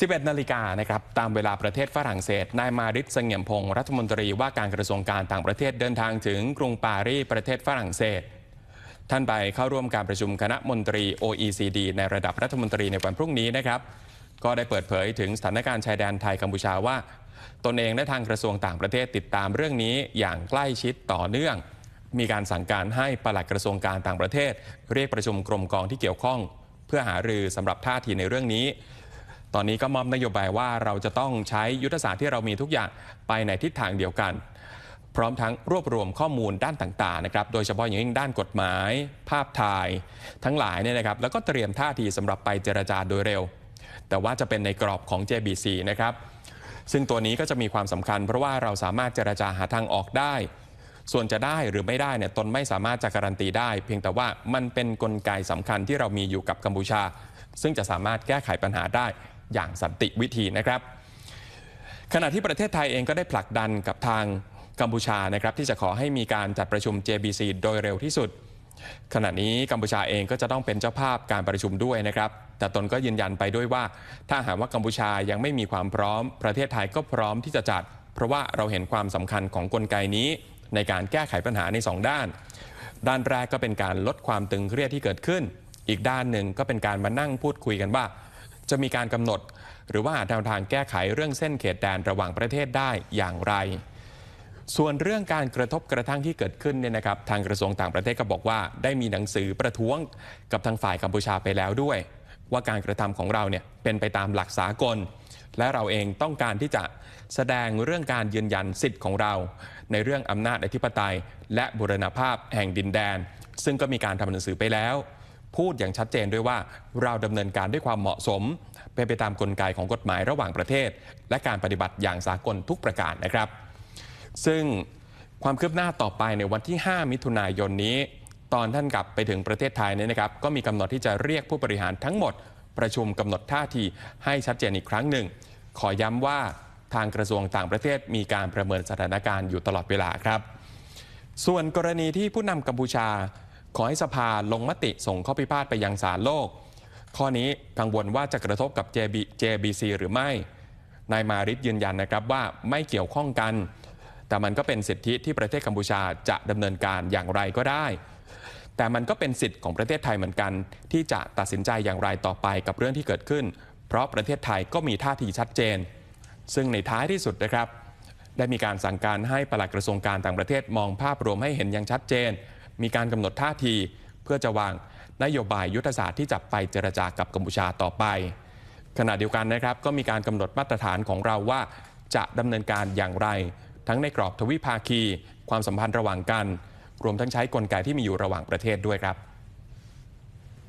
11 นาฬิกานะครับตามเวลาประเทศฝรั่งเศส นายมาริสเสงี่ยมพงศ์รัฐมนตรีว่าการกระทรวงการต่างประเทศเดินทางถึงกรุงปารีสประเทศฝรั่งเศส ท่านไปเข้าร่วมการประชุมคณะมนตรี OECD ในระดับรัฐมนตรีในวันพรุ่งนี้นะครับ ก็ได้เปิดเผยถึงสถานการณ์ชายแดนไทยกัมพูชาว่า ตนเองและทางกระทรวงต่างประเทศติดตามเรื่องนี้อย่างใกล้ชิดต่อเนื่อง มีการสั่งการให้ปลัดกระทรวงการต่างประเทศ เรียกประชุมกรมกองที่เกี่ยวข้อง เพื่อหารือสำหรับท่าทีในเรื่องนี้ ตอนนี้ก็มอบนโยบายว่าเราจะต้องใช้ยุทธศาสตร์ที่เรามีทุกอย่างไปในทิศทางเดียวกัน พร้อมทั้งรวบรวมข้อมูลด้านต่างๆนะครับ โดยเฉพาะอย่างยิ่งด้านกฎหมาย ภาพถ่าย ทั้งหลายเนี่ยนะครับ แล้วก็เตรียมท่าทีสำหรับไปเจรจาโดยเร็ว แต่ว่าจะเป็นในกรอบของ JBC นะครับ ซึ่งตัวนี้ก็จะมีความสำคัญ เพราะว่าเราสามารถเจรจาหาทางออกได้ ส่วนจะได้หรือไม่ได้เนี่ยตนไม่สามารถจะการันตีได้ เพียงแต่ว่ามันเป็นนกลไกสำคัญที่เรามีอยู่กับกัมพูชา ซึ่งจะสามารถแก้ไขปัญหาได้ อย่างสันติวิธีนะครับ ขณะที่ประเทศไทยเองก็ได้ผลักดันกับทางกัมพูชานะครับที่จะขอให้มีการจัดประชุม JBC โดยเร็วที่สุด ขณะนี้กัมพูชาเองก็จะต้องเป็นเจ้าภาพการประชุมด้วยนะครับ แต่ตนก็ยืนยันไปด้วยว่า ถ้าหากว่ากัมพูชายังไม่มีความพร้อม ประเทศไทยก็พร้อมที่จะจัด เพราะว่าเราเห็นความสำคัญของกลไกนี้ ในการแก้ไขปัญหาใน 2 ด้าน ด้านแรกก็เป็นการลดความตึงเครียดที่เกิดขึ้น อีกด้านหนึ่งก็เป็นการมานั่งพูดคุยกันว่า จะมีการกำหนด หรือว่าแนวทางแก้ไขเรื่องเส้นเขตแดนระหว่างประเทศได้อย่างไร ส่วนเรื่องการกระทบกระทั่งที่เกิดขึ้นเนี่ยนะครับ ทางกระทรวงต่างประเทศก็บอกว่า ได้มีหนังสือประท้วงกับทางฝ่ายกัมพูชาไปแล้วด้วย ว่าการกระทำของเราเนี่ยเป็นไปตามหลักสากล และเราเองต้องการที่จะแสดงเรื่องการยืนยันสิทธิ์ของเรา ในเรื่องอำนาจอธิปไตย และบุรณภาพแห่งดินแดน ซึ่งก็มีการทำหนังสือไปแล้ว พูดอย่างชัดเจนด้วยว่าเราดำเนินการด้วยความเหมาะสม เป็นไปตามกลไกของกฎหมายระหว่างประเทศ และการปฏิบัติอย่างสากลทุกประการนะครับ ซึ่งความคืบหน้าต่อไปในวันที่ 5 มิถุนายนนี้ ตอนท่านกลับไปถึงประเทศไทยเนี่ยนะครับ ก็มีกำหนดที่จะเรียกผู้บริหารทั้งหมด ประชุมกำหนดท่าทีให้ชัดเจนอีกครั้งหนึ่ง ขอย้ำว่าทางกระทรวงต่างประเทศมีการประเมินสถานการณ์อยู่ตลอดเวลาครับ ส่วนกรณีที่ผู้นำกัมพูชา ขอให้สภาลงมติส่งข้อพิพาทไปยังศาลโลก ข้อนี้กังวลว่าจะกระทบกับ JB JBC หรือไม่ นายมาริสยืนยันนะครับว่าไม่เกี่ยวข้องกัน แต่มันก็เป็นสิทธิที่ประเทศกัมพูชาจะดำเนินการอย่างไรก็ได้ แต่มันก็เป็นสิทธิ์ของประเทศไทยเหมือนกัน ที่จะตัดสินใจอย่างไรต่อไปกับเรื่องที่เกิดขึ้น เพราะประเทศไทยก็มีท่าทีชัดเจน ซึ่งในท้ายที่สุดนะครับ ได้มีการสั่งการให้ปลัดกระทรวงการต่างประเทศมองภาพรวมให้เห็นอย่างชัดเจน มีการกำหนดท่าที เพื่อจะวางนโยบายยุทธศาสตร์ที่จะไปเจรจากับกัมพูชาต่อไป ขณะเดียวกันนะครับ ก็มีการกำหนดมาตรฐานของเราว่า จะดำเนินการอย่างไร ทั้งในกรอบทวิภาคี ความสัมพันธ์ระหว่างกัน รวมทั้งใช้กลไกที่มีอยู่ระหว่างประเทศด้วยครับ